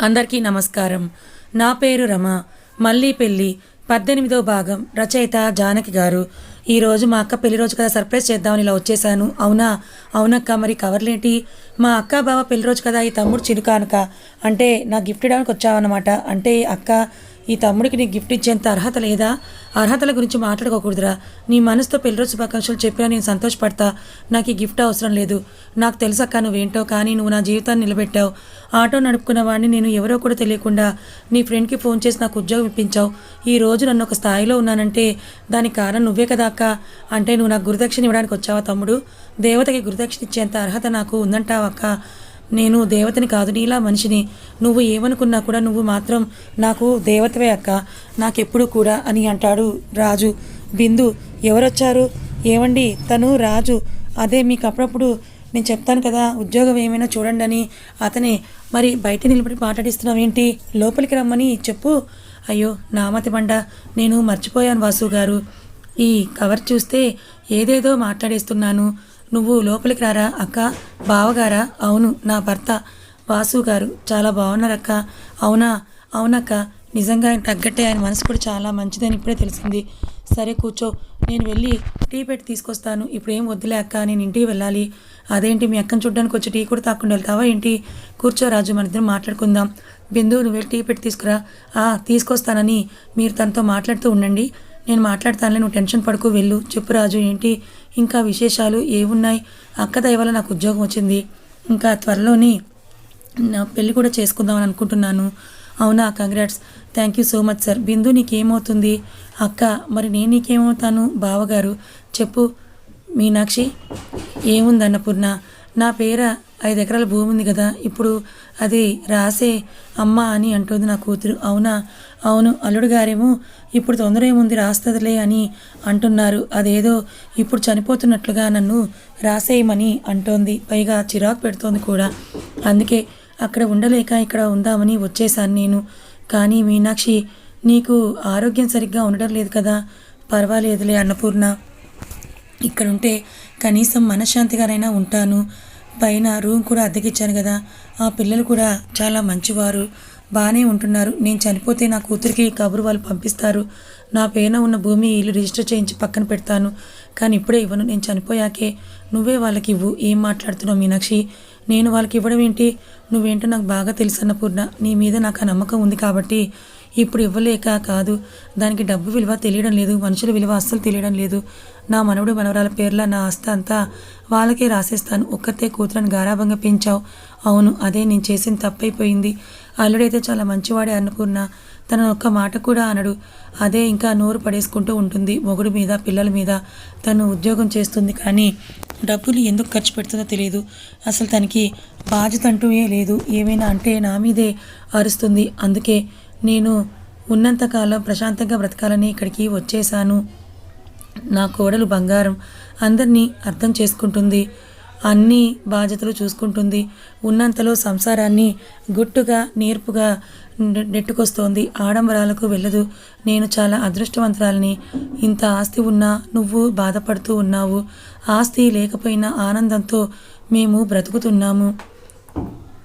అందరికీ నమస్కారం. నా పేరు రమ. మళ్ళీ పెళ్ళి పద్దెనిమిదో భాగం. రచయిత జానకి గారు. ఈరోజు మా అక్క పెళ్ళి రోజు కదా సర్ప్రైజ్ చేద్దామని ఇలా వచ్చేసాను అవునా? అవునక్క మరి కవర్లేంటి? మా అక్క బావ పెళ్ళి రోజు కదా ఈ తమ్ముడు చిరుకానుక అంటే నా గిఫ్ట్ ఇవ్వడానికి వచ్చావన్నమాట. అంటే అక్క ఈ తమ్ముడికి నీకు గిఫ్ట్ ఇచ్చేంత అర్హత లేదా? అర్హతల గురించి మాట్లాడుకోకూడదురా. నీ మనసుతో పెళ్ళి శుభాకాంక్షలు చెప్పినా నేను సంతోషపడతా. నాకు ఈ గిఫ్ట్ అవసరం లేదు. నాకు తెలుసక్క నువ్వేంటో కానీ నువ్వు నా జీవితాన్ని నిలబెట్టావు. ఆటో నడుపుకున్న వాడిని నేను ఎవరో కూడా తెలియకుండా నీ ఫ్రెండ్కి ఫోన్ చేసి నాకు ఉద్యోగం ఇప్పించావు. ఈ రోజు నన్ను ఒక స్థాయిలో ఉన్నానంటే దానికి కారణం నువ్వే కదా అక్క. అంటే నువ్వు నాకు గురుదక్షిణ ఇవ్వడానికి వచ్చావా తమ్ముడు? దేవతకి గురుదక్షిణ ఇచ్చేంత అర్హత నాకు ఉందంటావా అక్క? నేను దేవతని కాదు నీలా మనిషిని. నువ్వు ఏమనుకున్నా కూడా నువ్వు మాత్రం నాకు దేవతవే అక్క. నాకెప్పుడు కూడా అని అంటాడు రాజు. బిందు ఎవరొచ్చారు? ఏమండి తను రాజు. అదే మీకు అప్పుడప్పుడు నేను చెప్తాను కదా ఉద్యోగం ఏమైనా చూడండి అని అతనే మరి బయట నిలబడి మాట్లాడిస్తున్నావు ఏంటి? లోపలికి రమ్మని చెప్పు. అయ్యో నామతి బండ. నేను మర్చిపోయాను వాసు గారు ఈ కవర్ చూస్తే ఏదేదో మాట్లాడేస్తున్నాను. నువ్వు లోపలికి రారా అక్క? బావగారా? అవును నా భర్త. వాసు గారు చాలా బాగున్నారక్క అవునా? అవునక్క. నిజంగా ఆయన తగ్గట్టే ఆయన మనసు కూడా చాలా మంచిదని ఇప్పుడే తెలిసింది. సరే కూర్చో. నేను వెళ్ళి టీ పెట్టి తీసుకొస్తాను. ఇప్పుడు ఏం వద్దులే అక్క. నేను ఇంటికి వెళ్ళాలి. అదేంటి మీ అక్కని చూడడానికి వచ్చి టీ కూడా తాకుండా వెళ్తావా ఏంటి? కూర్చో రాజు మన ఇద్దరం మాట్లాడుకుందాం. బిందు నువ్వు వెళ్ళి టీ పెట్టి తీసుకురా. ఆ తీసుకొస్తానని మీరు తనతో మాట్లాడుతూ ఉండండి. నేను మాట్లాడతానులే నువ్వు టెన్షన్ పడుకు వెళ్ళు. చెప్పు రాజు ఏంటి? ఇంకా విశేషాలు ఏమున్నాయి? అక్క దయ వల్ల నాకు ఉద్యోగం వచ్చింది. ఇంకా త్వరలోని నా పెళ్ళి కూడా చేసుకుందామని అనుకుంటున్నాను. అవునా congrats thank you so much sir Bindu నీకేమవుతుంది? అక్క మరి నేను నీకేమవుతాను? బావగారు చెప్పు. మీనాక్షి ఏముంది అన్నపూర్ణ నా పేర ఐదు ఎకరాల భూమి ఉంది కదా ఇప్పుడు అది రాసే అమ్మ అని అంటుంది నా కూతురు. అవునా? అవును అల్లుడు గారేమో ఇప్పుడు తొందర ఏముంది రాస్తుందిలే అని అంటున్నారు. అదేదో ఇప్పుడు చనిపోతున్నట్లుగా నన్ను రాసేయమని అంటోంది. పైగా చిరాకు పెడుతోంది కూడా. అందుకే అక్కడ ఉండలేక ఇక్కడ ఉందామని వచ్చేసాను నేను. కానీ మీనాక్షి నీకు ఆరోగ్యం సరిగ్గా ఉండడం లేదు కదా? పర్వాలేదులే అన్నపూర్ణ. ఇక్కడ ఉంటే కనీసం మనశ్శాంతిగానైనా ఉంటాను. పైన రూమ్ కూడా అద్దెకిచ్చాను కదా. ఆ పిల్లలు కూడా చాలా మంచివారు. బాగానే ఉంటున్నారు. నేను చనిపోతే నా కూతురికి కబురు వాళ్ళు పంపిస్తారు. నా పేరున ఉన్న భూమి ఇల్లు రిజిస్టర్ చేయించి పక్కన పెడతాను. కానీ ఇప్పుడే ఇవ్వను. నేను చనిపోయాకే నువ్వే వాళ్ళకి ఇవ్వు. ఏం మాట్లాడుతున్నావు మీనాక్షి? నేను వాళ్ళకి ఇవ్వడం ఏంటి? నువ్వేంటో నాకు బాగా తెలుసు అన్నపూర్ణ నీ మీద నాకు ఆ నమ్మకం ఉంది కాబట్టి ఇప్పుడు ఇవ్వలేక కాదు. దానికి డబ్బు విలువ తెలియడం లేదు. మనుషుల విలువ అస్సలు తెలియడం లేదు. నా మనవడు మనవరాల పేర్ల నా ఆస్తి అంతా వాళ్ళకే రాసేస్తాను. ఒక్కతే కూతురని గారాభంగా పెంచావు. అవును అదే నేను చేసిన తప్పైపోయింది. అల్లుడైతే చాలా మంచివాడే అనుకున్నా తన ఒక్క మాట కూడా అనడు. అదే ఇంకా నోరు పడేసుకుంటూ ఉంటుంది. మొగుడు మీద పిల్లల మీద తను ఉద్యోగం చేస్తుంది కానీ డబ్బులు ఎందుకు ఖర్చు పెడుతుందో తెలియదు. అసలు తనకి బాధ్యత అంటూ లేదు. ఏమైనా అంటే నా మీదే అరుస్తుంది. అందుకే నేను ఉన్నంతకాలం ప్రశాంతంగా బ్రతకాలని ఇక్కడికి వచ్చేసాను నా కోడలు బంగారం. అందరినీ అర్థం చేసుకుంటుంది. అన్ని బాధ్యతలు చూసుకుంటుంది. ఉన్నంతలో సంసారాన్ని గుట్టుగా నేర్పుగా నెట్టుకొస్తోంది. ఆడంబరాలకు వెళ్ళదు. నేను చాలా అదృష్టవంతురాలని. ఇంత ఆస్తి ఉన్నా నువ్వు బాధపడుతూ ఉన్నావు. ఆస్తి లేకపోయినా ఆనందంతో మేము బ్రతుకుతున్నాము.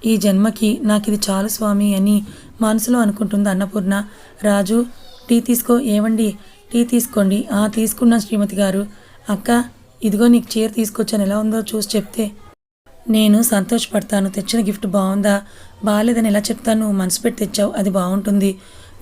ఈ జన్మకి నాకు ఇది చాలు స్వామి అని మనసులో అనుకుంటుంది అన్నపూర్ణ. రాజు టీ తీసుకో ఏవండి? టీ తీసుకోండి. ఆ తీసుకున్న శ్రీమతి గారు. అక్క ఇదిగో నీకు చీర తీసుకొచ్చాను. ఎలా ఉందో చూసి చెప్తే నేను సంతోషపడతాను. తెచ్చిన గిఫ్ట్ బాగుందా? బాగాలేదని ఎలా చెప్తాను? నువ్వు మనసు పెట్టి తెచ్చావు. అది బాగుంటుంది.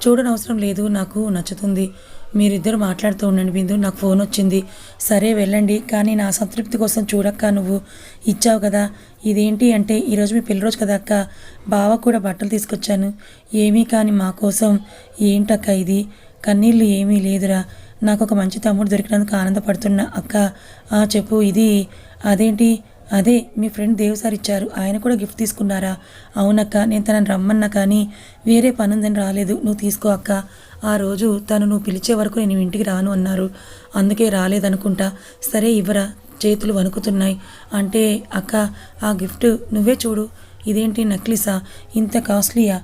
చూడనవసరం లేదు. నాకు నచ్చుతుంది. మీరిద్దరు మాట్లాడుతూ ఉండండి బిందు. నాకు ఫోన్ వచ్చింది. సరే వెళ్ళండి. కానీ నా సంతృప్తి కోసం చూడక్క నువ్వు. ఇచ్చావు కదా. ఇదేంటి అంటే ఈరోజు మీ పెళ్ళి రోజు కదా అక్క. బావ కూడా బట్టలు తీసుకొచ్చాను. ఏమీ కానీ మా కోసం. ఏంటక్క ఇది? కన్నీళ్ళు ఏమీ లేదురా. నాకు ఒక మంచి తమ్ముడు దొరికినందుకు ఆనందపడుతున్నా. అక్క ఆ చెప్పు ఇది అదేంటి? అదే మీ ఫ్రెండ్ దేవ్ సార్ ఇచ్చారు. ఆయన కూడా గిఫ్ట్ తీసుకున్నారా? అవునక్క నేను తనని రమ్మన్నా కానీ వేరే పనుందని రాలేదు. నువ్వు తీసుకో అక్క. ఆ రోజు తను నువ్వు పిలిచే వరకు నేను ఇంటికి రాను అన్నారు. అందుకే రాలేదనుకుంటా. సరే ఇవ్వరా. చేతులు వణుకుతున్నాయి. అంటే అక్క ఆ గిఫ్ట్ నువ్వే చూడు. ఇదేంటి నక్లీసా? ఇంత కాస్ట్లీయా?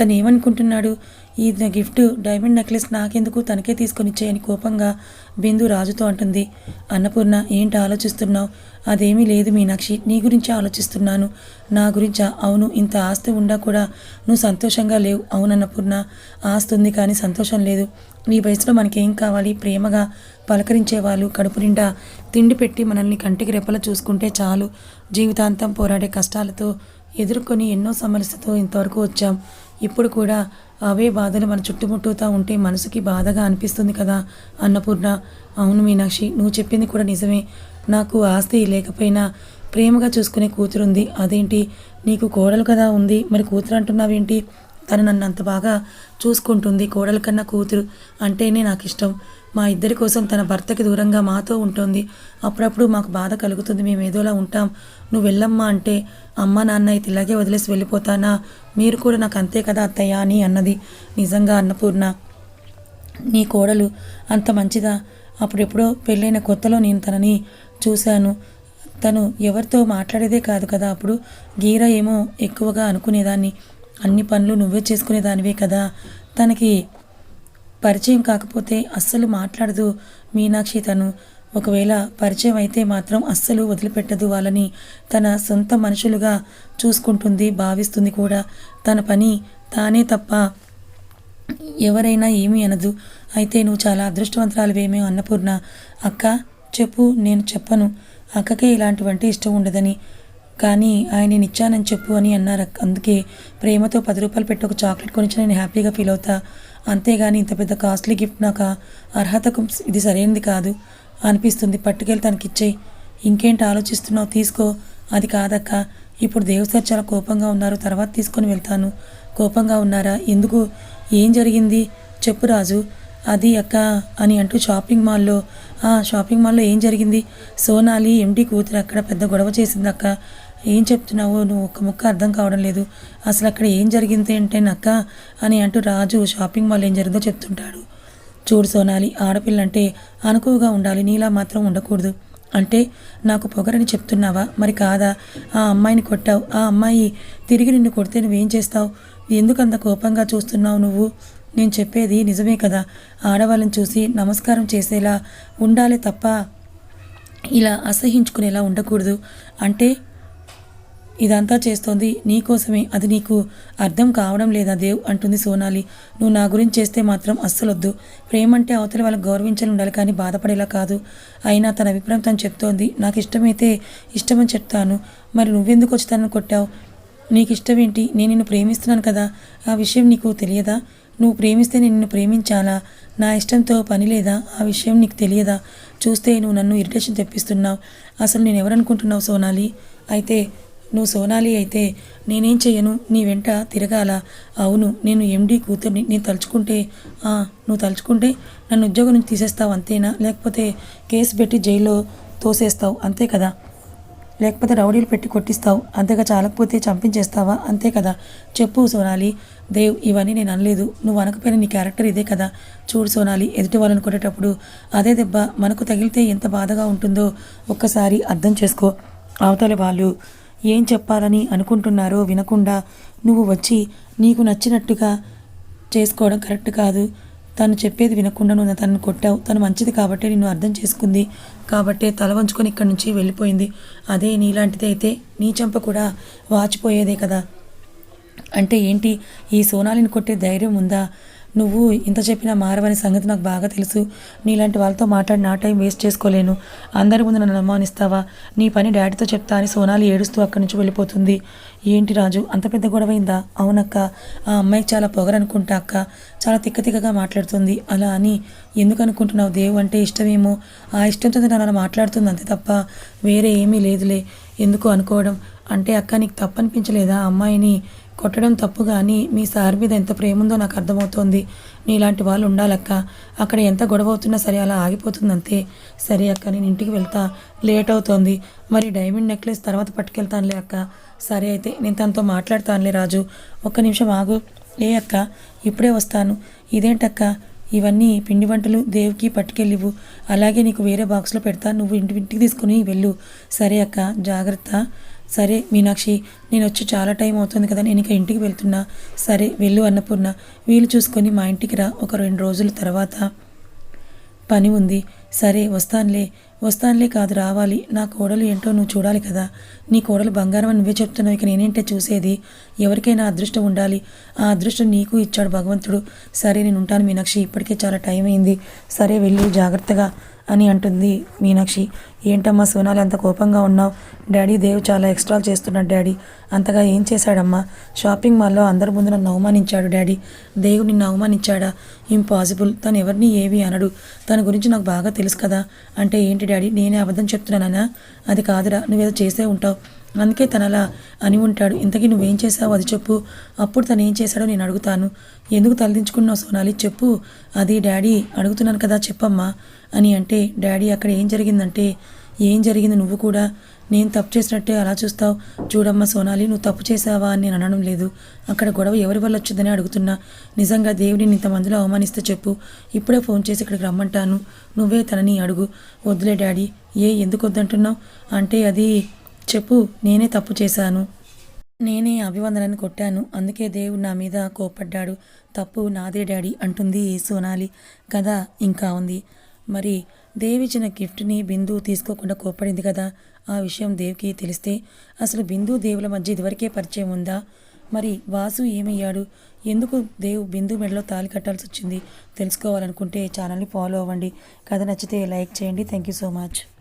తను ఏమనుకుంటున్నాడు ఈ గిఫ్ట్ డైమండ్ నెక్లెస్ నాకెందుకు తనకే తీసుకొని ఇచ్చేయని కోపంగా బిందు రాజుతో అంటుంది. అన్నపూర్ణ ఏంటి ఆలోచిస్తున్నావు? అదేమీ లేదు మీనాక్షి నీ గురించి ఆలోచిస్తున్నాను. నా గురించా? అవును ఇంత ఆస్తి ఉండా కూడా నువ్వు సంతోషంగా లేవు. అవును అన్నపూర్ణ ఆస్తి ఉంది కానీ సంతోషం లేదు. నీ వయసులో మనకేం కావాలి? ప్రేమగా పలకరించేవాళ్ళు కడుపు నిండా తిండి పెట్టి మనల్ని కంటికి రెప్పలా చూసుకుంటే చాలు. జీవితాంతం పోరాడే కష్టాలతో ఎదుర్కొని ఎన్నో సమస్యతో ఇంతవరకు వచ్చాం. ఇప్పుడు కూడా అవే బాధలు మన చుట్టుముట్టుతా ఉంటే మనసుకి బాధగా అనిపిస్తుంది కదా అన్నపూర్ణ. అవును మీనాక్షి నువ్వు చెప్పింది కూడా నిజమే. నాకు ఆస్తి లేకపోయినా ప్రేమగా చూసుకునే కూతురుంది. అదేంటి? నీకు కోడలు కదా ఉంది. మరి కూతురు అంటున్నావేంటి? తను నన్ను అంత బాగా చూసుకుంటుంది. కోడల కన్నా కూతురు అంటేనే నాకు ఇష్టం మా ఇద్దరి కోసం తన భర్తకి దూరంగా మాతో ఉంటుంది. అప్పుడప్పుడు మాకు బాధ కలుగుతుంది. మేము ఏదోలా ఉంటాం. నువ్వు వెళ్ళమ్మా అంటే అమ్మ నాన్న అయితే ఇలాగే వదిలేసి వెళ్ళిపోతానా? మీరు కూడా నాకు అంతే కదా అత్తయ్య అని అన్నది. నిజంగా అన్నపూర్ణ నీ కోడలు అంత మంచిదా? అప్పుడెప్పుడో పెళ్ళైన కొత్తలో నేను తనని చూశాను. తను ఎవరితో మాట్లాడేదే కాదు కదా. అప్పుడు గీర ఏమో ఎక్కువగా అనుకునేదాన్ని. అన్ని పనులు నువ్వే చేసుకునేదానివే కదా. తనకి పరిచయం కాకపోతే అస్సలు మాట్లాడదు మీనాక్షి తను. ఒకవేళ పరిచయం అయితే మాత్రం అస్సలు వదిలిపెట్టదు వాళ్ళని. తన సొంత మనుషులుగా చూసుకుంటుంది భావిస్తుంది కూడా. తన పని తానే తప్ప ఎవరైనా ఏమీ అనదు. అయితే నువ్వు చాలా అదృష్టవంతురాలువేమో అన్నపూర్ణ. అక్క చెప్పు నేను చెప్పను. అక్కకే ఇలాంటివంటే ఇష్టం ఉండదని. కానీ ఆయన నేను ఇచ్చానని చెప్పు అని అన్నారు. అందుకే ప్రేమతో పది రూపాయలు పెట్టి ఒక చాక్లెట్ కొనిచ్చి నేను హ్యాపీగా ఫీల్ అవుతా. అంతేగాని ఇంత పెద్ద కాస్ట్లీ గిఫ్ట్ నాకు అర్హతకు ఇది సరైనది కాదు అనిపిస్తుంది. పట్టుకెళ్ళి తనకి ఇచ్చేయి ఇంకేంటి ఆలోచిస్తున్నావు? తీసుకో. అది కాదక్క. ఇప్పుడు దేవ్ సార్ చాలా కోపంగా ఉన్నారు. తర్వాత తీసుకొని వెళ్తాను. కోపంగా ఉన్నారా? ఎందుకు? ఏం జరిగింది? చెప్పు రాజు. అది అక్క అని అంటూ షాపింగ్ మాల్లో "ఆ, షాపింగ్ మాల్లో ఏం జరిగింది? సోనాలి ఎండి కూతురు అక్కడ పెద్ద గొడవ చేసింది అక్క ఏం చెప్తున్నావు నువ్వు ఒక్క ముక్క అర్థం కావడం లేదు. అసలు అక్కడ ఏం జరిగింది అంటే అని అంటూ రాజు షాపింగ్ మాల్ ఏం జరిగిందో చెప్తుంటాడు. చూడు సోనాలి ఆడపిల్లంటే అనుకువగా ఉండాలి నీలా మాత్రం ఉండకూడదు. అంటే నాకు పొగరని చెప్తున్నావా? మరి కాదా? ఆ అమ్మాయిని కొట్టావు. ఆ అమ్మాయి తిరిగి నిన్ను కొడితే నువ్వేం చేస్తావు? ఎందుకంత కోపంగా చూస్తున్నావు నువ్వు? నేను చెప్పేది నిజమే కదా? ఆడవాళ్ళని చూసి నమస్కారం చేసేలా ఉండాలి తప్ప ఇలా అసహించుకునేలా ఉండకూడదు. అంటే ఇదంతా చేస్తోంది. నీకోసమే అది నీకు అర్థం కావడం లేదా దేవ్? అంటుంది సోనాలి. నువ్వు నా గురించి చేస్తే మాత్రం అస్సలొద్దు. ప్రేమంటే అవతల వాళ్ళకి గౌరవించాలి ఉండాలి కానీ బాధపడేలా కాదు. అయినా తన అభిప్రాయం తను చెప్తోంది. నాకు ఇష్టమైతే ఇష్టమని చెప్తాను. మరి నువ్వెందుకు వచ్చి తనను కొట్టావు? నీకు ఇష్టం ఏంటి నేను నిన్ను ప్రేమిస్తున్నాను కదా. ఆ విషయం నీకు తెలియదా? నువ్వు ప్రేమిస్తే నేను నిన్ను ప్రేమించాలా? నా ఇష్టంతో పని లేదా? ఆ విషయం నీకు తెలియదా? చూస్తే నువ్వు నన్ను ఇరిటేషన్ తెప్పిస్తున్నావు. అసలు నేను ఎవరనుకుంటున్నావు సోనాలి? అయితే నువ్వు సోనాలి అయితే నేనేం చెయ్యను? నీ వెంట తిరగాల. అవును నేను ఎండి కూతుర్ని నేను తలుచుకుంటే నువ్వు తలుచుకుంటే నన్ను ఉద్యోగం నుంచి తీసేస్తావు అంతేనా? లేకపోతే కేసు పెట్టి జైల్లో తోసేస్తావు అంతే కదా? లేకపోతే రౌడీలు పెట్టి కొట్టిస్తావు అంతేగా చాలకపోతే చంపించేస్తావా? అంతే కదా? చెప్పు సోనాలి. దేవ్ ఇవన్నీ నేను అనలేదు. నువ్వు అనకపోయిన నీ క్యారెక్టర్ ఇదే కదా? చూడు సోనాలి ఎదుటి వాళ్ళని కొట్టేటప్పుడు అదే దెబ్బ మనకు తగిలితే ఎంత బాధగా ఉంటుందో ఒక్కసారి అర్థం చేసుకో. అవతలి వాళ్ళు ఏం చెప్పాలని అనుకుంటున్నారో వినకుండా నువ్వు వచ్చి నీకు నచ్చినట్టుగా చేసుకోవడం కరెక్ట్ కాదు. తను చెప్పేది వినకుండా నువ్వు తనను కొట్టావు. తను మంచిది కాబట్టి నిన్ను అర్థం చేసుకుంది. కాబట్టే తల వంచుకొని ఇక్కడి నుంచి వెళ్ళిపోయింది. అదే నీలాంటిది అయితే నీ చెంప కూడా వాచిపోయేదే కదా. అంటే ఏంటి? ఈ సోనాలిని కొట్టే ధైర్యం ఉందా? నువ్వు ఇంత చెప్పినా మారవని సంగతి నాకు బాగా తెలుసు. నీలాంటి వాళ్ళతో మాట్లాడి నా టైం వేస్ట్ చేసుకోలేను. అందరి ముందు నన్ను అనుమానిస్తావా నీ పని డాడీతో చెప్తా అని సోనాలి ఏడుస్తూ అక్కడి నుంచి వెళ్ళిపోతుంది. ఏంటి రాజు అంత పెద్ద గొడవైందా? అవునక్క. ఆ అమ్మాయికి చాలా పొగరనుకుంటా అక్క. చాలా తిక్క తిక్కగా మాట్లాడుతుంది. అలా అని ఎందుకు అనుకుంటున్నావు దేవు? అంటే ఇష్టమేమో. ఆ ఇష్టంతో నన్ను అలా మాట్లాడుతుంది అంతే తప్ప వేరే ఏమీ లేదులే. ఎందుకు అనుకోవడం? అంటే అక్క నీకు తప్పనిపించలేదా? ఆ అమ్మాయిని కొట్టడం తప్పు కానీ మీ సార్ మీద ఎంత ప్రేమ ఉందో నాకు అర్థమవుతోంది. నీలాంటి వాళ్ళు ఉండాలక్క. అక్కడ ఎంత గొడవ అవుతున్నా సరే అలా ఆగిపోతుందంతే. సరే అక్క నేను ఇంటికి వెళ్తా. లేట్ అవుతోంది. మరి డైమండ్ నెక్లెస్ తర్వాత పట్టుకెళ్తానులే అక్క. సరే అయితే నేను తనతో మాట్లాడతానులే రాజు. ఒక్క నిమిషం ఆగు. ఏ అక్క ఇప్పుడే వస్తాను. ఇదేంటక్క? ఇవన్నీ పిండి వంటలు దేవుకి పట్టుకెళ్ళివు అలాగే నీకు వేరే బాక్స్లో పెడతా. నువ్వు ఇంటి ఇంటికి తీసుకుని వెళ్ళు. సరే అక్క జాగ్రత్త. సరే మీనాక్షి నేను వచ్చి చాలా టైం అవుతుంది కదా నేను ఇక ఇంటికి వెళ్తున్నా. సరే వెళ్ళు అన్నపూర్ణ. వీలు చూసుకొని మా ఇంటికి రా ఒక రెండు రోజుల తర్వాత. పని ఉంది. సరే వస్తానులే. వస్తానులే కాదు రావాలి. నా కోడలు ఏంటో నువ్వు చూడాలి కదా. నీ కోడలు బంగారం అని నువ్వే చెప్తున్నావు. ఇక నేనేంటే చూసేది? ఎవరికైనా అదృష్టం ఉండాలి. ఆ అదృష్టం నీకు ఇచ్చాడు భగవంతుడు. సరే నేను ఉంటాను మీనాక్షి. ఇప్పటికే చాలా టైం అయింది. సరే వెళ్ళి జాగ్రత్తగా అని అంటుంది మీనాక్షి. ఏంటమ్మా సోనాలి అంత కోపంగా ఉన్నావు? డాడీ దేవ్ చాలా ఎక్స్ట్రాలు చేస్తున్నాడు డాడీ. అంతగా ఏం చేశాడమ్మా? షాపింగ్ మాల్లో అందరి ముందు నన్ను అవమానించాడు డాడీ. దేవ్ నిన్ను అవమానించాడా? ఇంపాసిబుల్. తను ఎవరిని ఏవి అనడు. తన గురించి నాకు బాగా తెలుసు కదా. అంటే ఏంటి డాడీ నేనే అబద్ధం చెప్తున్నానా అది కాదురా నువ్వేదో చేసే ఉంటావు. అందుకే తను అలా అని ఉంటాడు. ఇంతకీ నువ్వేం చేసావు అది చెప్పు. అప్పుడు తను ఏం చేశాడో నేను అడుగుతాను. ఎందుకు తలదించుకున్నావు సోనాలి? చెప్పు. అది డాడీ అడుగుతున్నాను కదా చెప్పమ్మా అని అంటే డాడీ అక్కడ ఏం జరిగిందంటే ఏం జరిగింది నువ్వు కూడా? నేను తప్పు చేసినట్టే అలా చూస్తావు. చూడమ్మా సోనాలి నువ్వు తప్పు చేసావా అని నేను అనడం లేదు. అక్కడ గొడవ ఎవరి వల్ల వచ్చిందని అడుగుతున్నా. నిజంగా దేవుడిని ఇంతమందిలో అవమానిస్తే చెప్పు. ఇప్పుడే ఫోన్ చేసి ఇక్కడికి రమ్మంటాను. నువ్వే తనని అడుగు. వద్దులే డాడీ. ఏ ఎందుకు వద్దంటున్నావు? అంటే అది చెప్పు. నేనే తప్పు చేశాను. నేనే అభివందనని కొట్టాను. అందుకే దేవుడు నా మీద కోపడ్డాడు తప్పు నాదే డాడీ అంటుంది సోనాలి. కదా ఇంకా ఉంది. మరి దేవిచ్చిన గిఫ్ట్ని బిందు తీసుకోకుండా కోప్పడింది కదా? ఆ విషయం దేవ్కి తెలిస్తే అసలు బిందు దేవుల మధ్య ఇదివరకే పరిచయం ఉందా? మరి వాసు ఏమయ్యాడు? ఎందుకు దేవ్ బిందు మెడలో తాళి కట్టాల్సి వచ్చింది తెలుసుకోవాలనుకుంటే ఛానల్ని ఫాలో అవ్వండి. కథ నచ్చితే లైక్ చేయండి. Thank you so much.